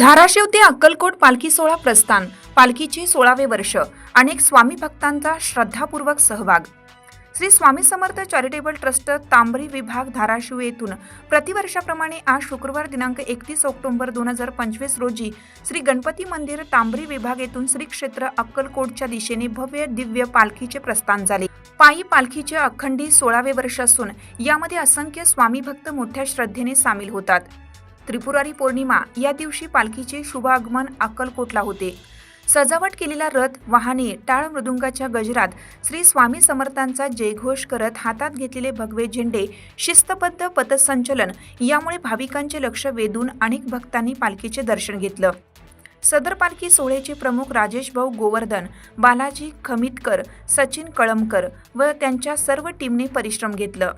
धाराशिव ते अक्कलकोट पालखी सोहळा प्रस्थान. पालखीचे सोळावे वर्ष. अनेक स्वामी भक्तांचा श्रद्धापूर्वक सहभाग. श्री स्वामी समर्थ चॅरिटेबल ट्रस्ट तांबरी विभाग धाराशिव येथून प्रतिवर्षाप्रमाणे आज शुक्रवार दिनांक एकतीस ऑक्टोबर दोन हजार पंचवीस रोजी श्री गणपती मंदिर तांबरी विभाग येथून श्री क्षेत्र अक्कलकोटच्या दिशेने भव्य दिव्य पालखीचे प्रस्थान झाले. पायी पालखीचे अखंडी सोळावे वर्ष असून यामध्ये असंख्य स्वामी भक्त मोठ्या श्रद्धेने सामील होतात. त्रिपुरारी पौर्णिमा या दिवशी पालखीचे शुभागमन अक्कलकोटला होते. सजावट केलेला रथ वाहने टाळ मृदुंगाच्या गजरात श्री स्वामी समर्थांचा जयघोष करत हातात घेतलेले भगवे झेंडे शिस्तबद्ध पथसंचलन यामुळे भाविकांचे लक्ष वेधून अनेक भक्तांनी पालखीचे दर्शन घेतलं. सदर पालखी सोहळ्याचे प्रमुख राजेश भाऊ गोवर्धन बालाजी खमितकर सचिन कळमकर व त्यांच्या सर्व टीमने परिश्रम घेतलं.